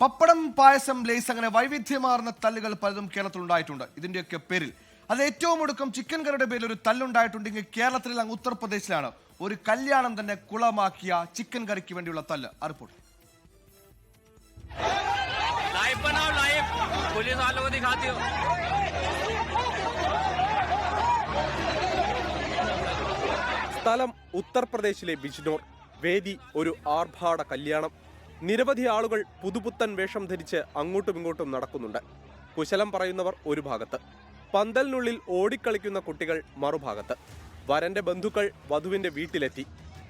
പപ്പടം പായസം lace അങ്ങനെ വൈവിധ്യമാർന്ന തല്ലുകൾ പലതും കേരളത്തിൽ ഉണ്ടായിട്ടുണ്ട് ഇതിന്റെയൊക്കെ പേരിൽ. അത് ഏറ്റവും ഒടുക്കം ചിക്കൻ കറിയുടെ പേരിൽ ഒരു തല്ലുണ്ടായിട്ടുണ്ടെങ്കിൽ കേരളത്തിൽ അങ്ങ് ഉത്തർപ്രദേശിലാണ്. ഒരു കല്യാണം തന്നെ കുളമാക്കിയ ചിക്കൻ കറിക്ക് വേണ്ടിയുള്ള തല്ല്. ആ റിപ്പോർട്ട് സ്ഥലം ഉത്തർപ്രദേശിലെ ബിജ്നോർ. വേദി ഒരു ആർഭാട കല്യാണം. നിരവധി ആളുകൾ പുതുപുത്തൻ വേഷം ധരിച്ച് അങ്ങോട്ടും ഇങ്ങോട്ടും നടക്കുന്നുണ്ട്. കുശലം പറയുന്നവർ ഒരു ഭാഗത്ത്. പന്തലിനുള്ളിൽ ഓടിക്കളിക്കുന്ന കുട്ടികൾ മറുഭാഗത്ത്. വരന്റെ ബന്ധുക്കൾ വധുവിന്റെ വീട്ടിലെത്തി.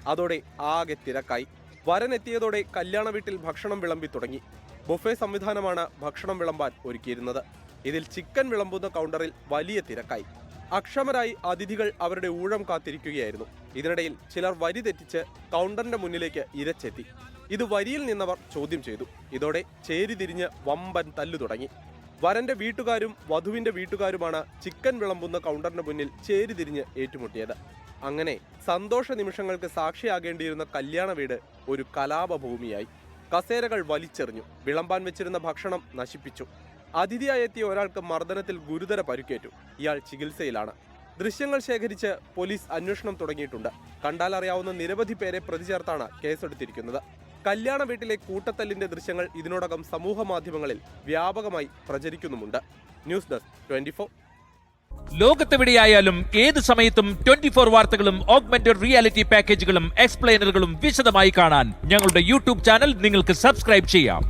അതോടെ ആകെ തിരക്കായി. വരൻ എത്തിയതോടെ കല്യാണ വീട്ടിൽ ഭക്ഷണം വിളമ്പി തുടങ്ങി. ബുഫേ സംവിധാനമാണ് ഭക്ഷണം വിളമ്പാൻ ഒരുക്കിയിരുന്നത്. ഇതിൽ ചിക്കൻ വിളമ്പുന്ന കൗണ്ടറിൽ വലിയ തിരക്കായി. അക്ഷമരായി അതിഥികൾ അവരുടെ ഊഴം കാത്തിരിക്കുകയായിരുന്നു. ഇതിനിടയിൽ ചിലർ വരി തെറ്റിച്ച് കൗണ്ടറിന്റെ മുന്നിലേക്ക് ഇരച്ചെത്തി. ഇത് വരിയിൽ നിന്നവർ ചോദ്യം ചെയ്തു. ഇതോടെ ചേരി തിരിഞ്ഞ് വമ്പൻ തല്ലു തുടങ്ങി. വരന്റെ വീട്ടുകാരും വധുവിന്റെ വീട്ടുകാരുമാണ് ചിക്കൻ വിളമ്പുന്ന കൗണ്ടറിന് മുന്നിൽ ചേരി തിരിഞ്ഞ് ഏറ്റുമുട്ടിയത്. അങ്ങനെ സന്തോഷ നിമിഷങ്ങൾക്ക് സാക്ഷിയാകേണ്ടിയിരുന്ന കല്യാണ വീട് ഒരു കലാപഭൂമിയായി. കസേരകൾ വലിച്ചെറിഞ്ഞു. വിളമ്പാൻ വെച്ചിരുന്ന ഭക്ഷണം നശിപ്പിച്ചു. അതിഥിയായി എത്തിയ ഒരാൾക്ക് മർദ്ദനത്തിൽ ഗുരുതര പരുക്കേറ്റു. ഇയാൾ ചികിത്സയിലാണ്. ദൃശ്യങ്ങൾ ശേഖരിച്ച് പോലീസ് അന്വേഷണം തുടങ്ങിയിട്ടുണ്ട്. കണ്ടാലറിയാവുന്ന നിരവധി പേരെ പ്രതി ചേർത്താണ് കേസെടുത്തിരിക്കുന്നത്. കല്യാണ വീട്ടിലെ കൂട്ടത്തല്ലിന്റെ ദൃശ്യങ്ങൾ ഇതിനോടകം സമൂഹ മാധ്യമങ്ങളിൽ വ്യാപകമായി പ്രചരിക്കുന്നുമുണ്ട്. News desk twenty four. ലോകത്തെവിടെയായാലും ഏത് സമയത്തും ട്വന്റി ഫോർ വാർത്തകളും ഓഗ്മെന്റഡ് റിയാലിറ്റി പാക്കേജുകളും എക്സ്പ്ലെയിനറുകളും വിശദമായി കാണാൻ ഞങ്ങളുടെ യൂട്യൂബ് ചാനൽ നിങ്ങൾക്ക് സബ്സ്ക്രൈബ് ചെയ്യാം.